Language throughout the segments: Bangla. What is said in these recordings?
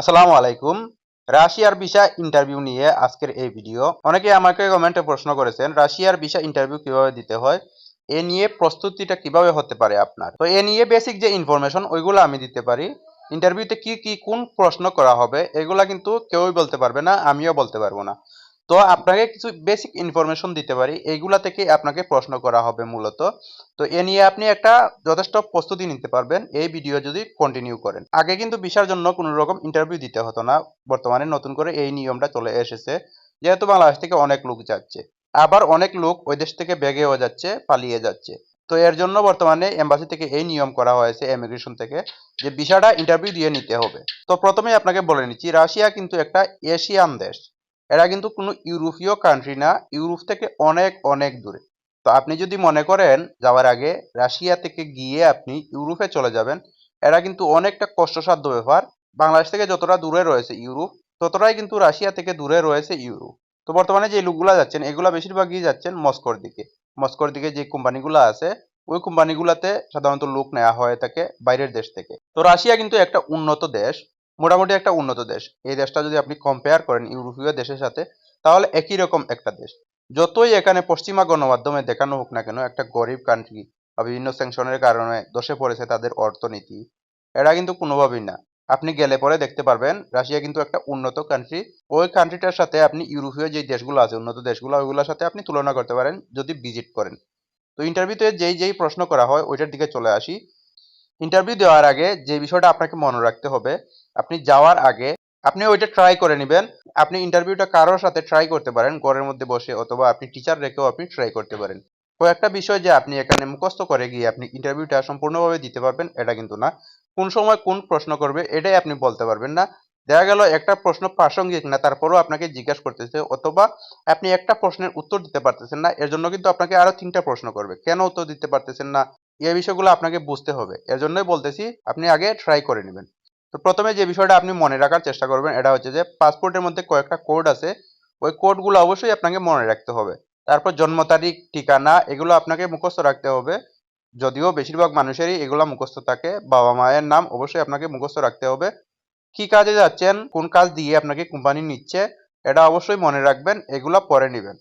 আসসালামু আলাইকুম। রাশিয়ার ভিসা ইন্টারভিউ নিয়ে আজকের এই ভিডিও। অনেকে আমাকে কমেন্টে প্রশ্ন করেছেন, রাশিয়ার ভিসা ইন্টারভিউ কীভাবে দিতে হয়? এ নিয়ে প্রস্তুতিটা কীভাবে হতে পারে আপনার? তো এ নিয়ে বেসিক যে ইনফরমেশন ওইগুলো আমি দিতে পারি। ইন্টারভিউতে কি কি, কোন প্রশ্ন করা হবে, এগুলা কিন্তু কেউই বলতে পারবে না, আমিও বলতে পারব না। তো আপনাকে কিছু বেসিক ইনফরমেশন দিতে পারি। এইগুলা থেকে আপনাকে প্রশ্ন করা হবে মূলত। তো এ নিয়ে আপনি একটা যথেষ্ট প্রস্তুতি নিতে পারবেন। এই ভিডিও যদি কন্টিনিউ করেন। আগে কিন্তু ভিসার জন্য কোনো রকম ইন্টারভিউ দিতে হতো না। বর্তমানে নতুন করে এই নিয়মটা চলে এসেছে। যেহেতু বাংলাদেশ থেকে অনেক লোক যাচ্ছে। আবার অনেক লোক ওই দেশ থেকে বেগেও যাচ্ছে, পালিয়ে যাচ্ছে। তো এর জন্য বর্তমানে এম্বাসি থেকে এই নিয়ম করা হয়েছে ইমিগ্রেশন থেকে যে ভিসাটা ইন্টারভিউ দিয়ে নিতে হবে। তো প্রথমে আপনাকে বলে নিচ্ছি, রাশিয়া কিন্তু একটা এশিয়ান দেশ। এরা কিন্তু কোনো ইউরোপীয় কান্ট্রি না, ইউরোপ থেকে অনেক অনেক দূরে। তো আপনি যদি মনে করেন যাওয়ার আগে রাশিয়া থেকে গিয়ে আপনি ইউরোপে চলে যাবেন, এরা কিন্তু অনেকটা কষ্টসাধ্য ব্যাপার। বাংলাদেশ থেকে যতটা দূরে রয়েছে ইউরোপ, ততটাই কিন্তু রাশিয়া থেকে দূরে রয়েছে ইউরোপ। তো বর্তমানে যে লোকগুলা যাচ্ছেন, এগুলা বেশিরভাগই যাচ্ছেন মস্কোর দিকে। মস্কোর দিকে যে কোম্পানিগুলো আছে, ওই কোম্পানিগুলোতে সাধারণত লোক নেওয়া হয়ে থাকে বাইরের দেশ থেকে। তো রাশিয়া কিন্তু একটা উন্নত দেশ। মোটামুটি একটা উন্নত দেশ। এই দেশটা যদি আপনি কম্পেয়ার করেন ইউরোপীয় দেশের সাথে, তাহলে একই রকম একটা দেশ। যতই এখানে পশ্চিমা গণমাধ্যমে দেখানো হোক না কেন, একটা গরিব কান্ট্রি বা বিভিন্ন স্যাংশনের কারণে দোষে পড়েছে তাদের অর্থনীতি, এরা কিন্তু কোনোভাবেই না। আপনি গেলে পরে দেখতে পারবেন, রাশিয়া কিন্তু একটা উন্নত কান্ট্রি ওই কান্ট্রিটার সাথে আপনি ইউরোপীয় যে দেশগুলো আছে, উন্নত দেশগুলো, ওইগুলোর সাথে আপনি তুলনা করতে পারেন যদি ভিজিট করেন। তো ইন্টারভিউতে যেই যেই প্রশ্ন করা হয়, ওইটার দিকে চলে আসি। ইন্টারভিউ দেওয়ার আগে যে বিষয়টা আপনাকে মনে রাখতে হবে আপনি যাওয়ার আগে আপনি ওইটা ট্রাই করে নেবেন। আপনি ইন্টারভিউটা কারোর সাথে ট্রাই করতে পারেন, ঘরের মধ্যে বসে, অথবা আপনি টিচার রেখেও আপনি ট্রাই করতে পারেন। কয়েকটা বিষয় যে আপনি এখানে মুখস্থ করে গিয়ে আপনি ইন্টারভিউটা সম্পূর্ণভাবে দিতে পারবেন, এটা কিন্তু না। কোন সময় কোন প্রশ্ন করবে, এটাই আপনি বলতে পারবেন না। দেখা গেল একটা প্রশ্ন প্রাসঙ্গিক না, তারপরেও আপনাকে জিজ্ঞাসা করতেছে, অথবা আপনি একটা প্রশ্নের উত্তর দিতে পারতেছেন না, এর জন্য কিন্তু আপনাকে আরও তিনটা প্রশ্ন করবে। কেন উত্তর দিতে পারতেছেন না? এই বিষয়গুলো আপনাকে বুঝতে হবে। এর জন্যই বলতেছি, আপনি আগে ট্রাই করে নেবেন। তো প্রথমে যে বিষয়টা আপনি মনে রাখার চেষ্টা করবেন, এটা হচ্ছে যে পাসপোর্টের মধ্যে কয়েকটা কোড আছে। ওই কোডগুলো অবশ্যই আপনাকে মনে রাখতে হবে। তারপর জন্ম তারিখ, ঠিকানা, এগুলো আপনাকে মুখস্থ রাখতে হবে। যদিও বেশিরভাগ মানুষেরই এগুলো মুখস্থ থাকে, বাবা মায়ের নাম অবশ্যই আপনাকে মুখস্থ রাখতে হবে। কি কাজে যাচ্ছেন, কোন কাজ দিয়ে আপনাকে কোম্পানি নিচ্ছে, এটা অবশ্যই মনে রাখবেন, এগুলো পরে নেবেন।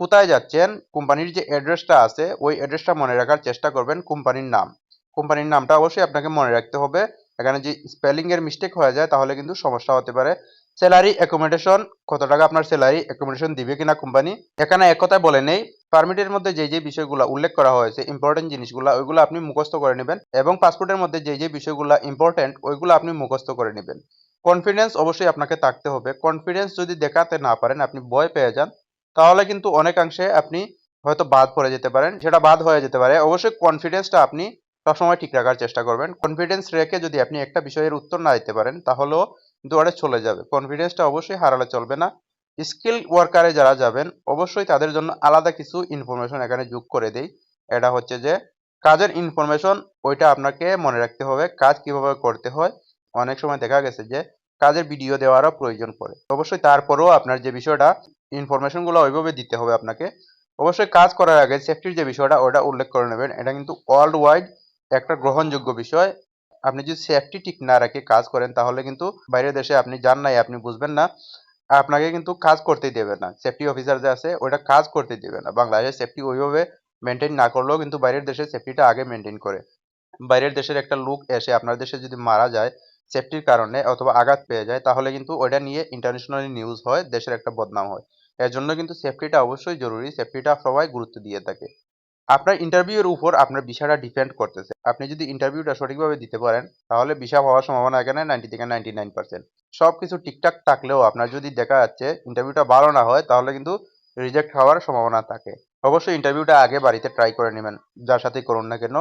কোথায় যাচ্ছেন কোম্পানির যে অ্যাড্রেসটা আছে, ওই অ্যাড্রেসটা মনে রাখার চেষ্টা করবেন কোম্পানির নাম। কোম্পানির নামটা অবশ্যই আপনাকে মনে রাখতে হবে। এখানে যে স্পেলিং এর মিস্টেক হয়ে যায়, তাহলে কিন্তু সমস্যা হতে পারে। স্যালারি অ্যাকোমোডেশন কত টাকা আপনার স্যালারি অ্যাকোমোডেশন দিবে কিনা কোম্পানি এখানে এক কথায় বলে নেই পারমিটের মধ্যে যে যে বিষয়গুলো উল্লেখ করা হয়েছে ইম্পর্টেন্ট জিনিসগুলো, ওইগুলো আপনি মুখস্থ করে নেবেন এবং পাসপোর্টের মধ্যে যে যে বিষয়গুলো ইম্পর্টেন্ট ওইগুলো আপনি মুখস্থ করে নেবেন। কনফিডেন্স অবশ্যই আপনাকে থাকতে হবে। কনফিডেন্স যদি দেখাতে না পারেন, আপনি ভয় পেয়ে যান, তাহলে কিন্তু অনেকাংশে আপনি হয়তো বাদ পড়ে যেতে পারেন। সেটা বাদ হয়ে যেতে পারে, অবশ্যই কনফিডেন্সটা আপনি সবসময় ঠিক রাখার চেষ্টা করবেন। কনফিডেন্স রেখে যদি আপনি একটা বিষয়ের উত্তর না দিতে পারেন, তাহলেও দুয়ারে চলে যাবে। কনফিডেন্সটা অবশ্যই হারালে চলবে না। স্কিল ওয়ার্কারে যারা যাবেন, অবশ্যই তাদের জন্য আলাদা কিছু ইনফরমেশন এখানে যোগ করে দেই। এটা হচ্ছে যে, কাজের ইনফরমেশন ওইটা আপনাকে মনে রাখতে হবে, কাজ কীভাবে করতে হয়। অনেক সময় দেখা গেছে যে, কাজের ভিডিও দেওয়ারও প্রয়োজন পড়ে। অবশ্যই তারপরেও আপনার যে বিষয়টা ইনফরমেশনগুলো ওইভাবে দিতে হবে আপনাকে। অবশ্যই কাজ করার আগে সেফটির যে বিষয়টা, ওটা উল্লেখ করে নেবেন। এটা কিন্তু ওয়ার্ল্ড ওয়াইড একটা গ্রহণযোগ্য বিষয়। আপনি যদি সেফটি ঠিক না রেখে কাজ করেন, তাহলে কিন্তু বাইরের দেশে আপনি যান নাই, আপনি বুঝবেন না। আপনাকে কিন্তু কাজ করতেই দেবে না। সেফটি অফিসার যে আছে, ওটা কাজ করতে দেবে না। বাংলাদেশে সেফটি ওইভাবে মেনটেন না করলেও কিন্তু বাইরের দেশে সেফটিটা আগে মেনটেন করে। বাইরের দেশের একটা লোক এসে আপনার দেশে যদি মারা যায় সেফটির কারণে অথবা আঘাত পেয়ে যায়, তাহলে কিন্তু ওইটা নিয়ে ইন্টারন্যাশনালি নিউজ হয়, দেশের একটা বদনাম হয়। এর জন্য কিন্তু সেফটিটা অবশ্যই জরুরি। সেফটিটা সবাই গুরুত্ব দিয়ে থাকে। আপনার ইন্টারভিউর উপর আপনার বিষয়টা ডিপেন্ড করতেছে। আপনি যদি ইন্টারভিউটা সঠিকভাবে দিতে পারেন, তাহলে ভিসা হওয়ার সম্ভাবনা এখানে নাইনটি থেকে নাইনটি নাইন পার্সেন্ট সব কিছু ঠিকঠাক থাকলেও আপনার যদি দেখা যাচ্ছে ইন্টারভিউটা ভালো না হয়, তাহলে কিন্তু রিজেক্ট হওয়ার সম্ভাবনা থাকে। অবশ্যই ইন্টারভিউটা আগে বাড়িতে ট্রাই করে নেবেন। যার সাথে করুন না কেন